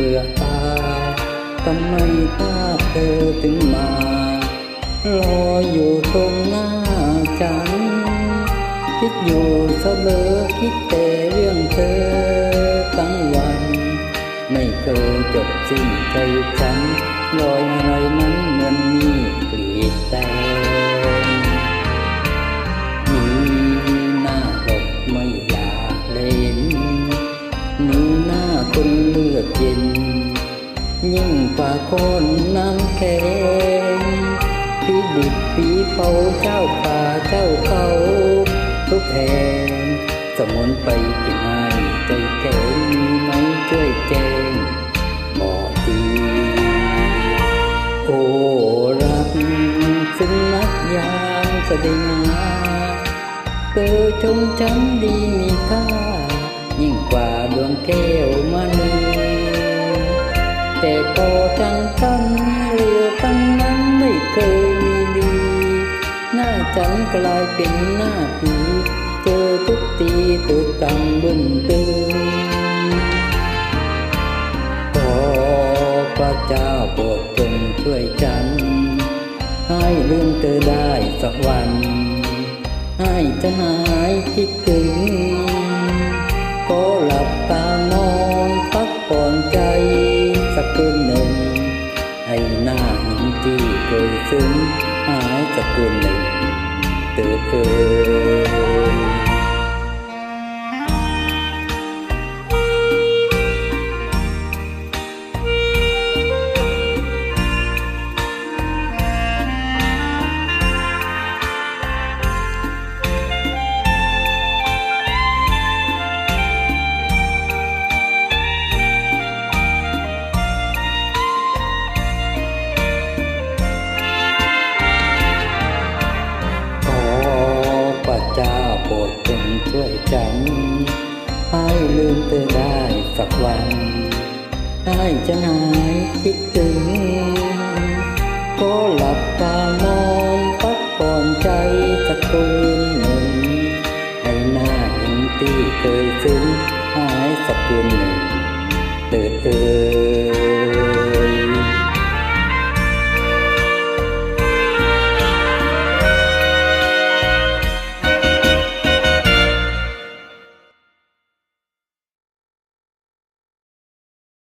เบื่อตาทำไมภาพเธอถึงมา รออยู่ตรงหน้าฉัน คิดอยู่เสมอคิดแต่เรื่องเธอทั้งวัน ไม่เคยจบสิ้นใจฉันลอยม คนน้ำแข็งพี่ดิบพี่เผาเจ้าป่าเจ้าเขาทุกแห่งสมุนไปกินให้ใจแข็งมีไหมช่วยแจ้งบอกทีโอ้รักซึ่งนักยามแสดงาเธอชมฉันดีมีค่ายิ่งกว่าดวงแก้วมณี พอจังกันเรือตั้งนั้นไม่เคยมีดีหน้าฉันกลายเป็นหน้าผีเจอทุกตีตุกตังบึนตึงขอพระเจ้าโปรดจงช่วยฉัน ให้ลืมเธอได้สักวัน ให้ฉันหายคิดถึง ให้หน้าหินที่เคยซึ้งหายจากคืนหนึ่งเตือเกิน จ้าโปรดจงช่วยฉันให้ลืมเธอได้สักวันให้ฉันหายคิดถึงก็หลับตานอนพักผ่อนใจสักคืนหนึ่งให้หน้าเห็นที่เคยซึ้งหายสักคืนหนึ่ง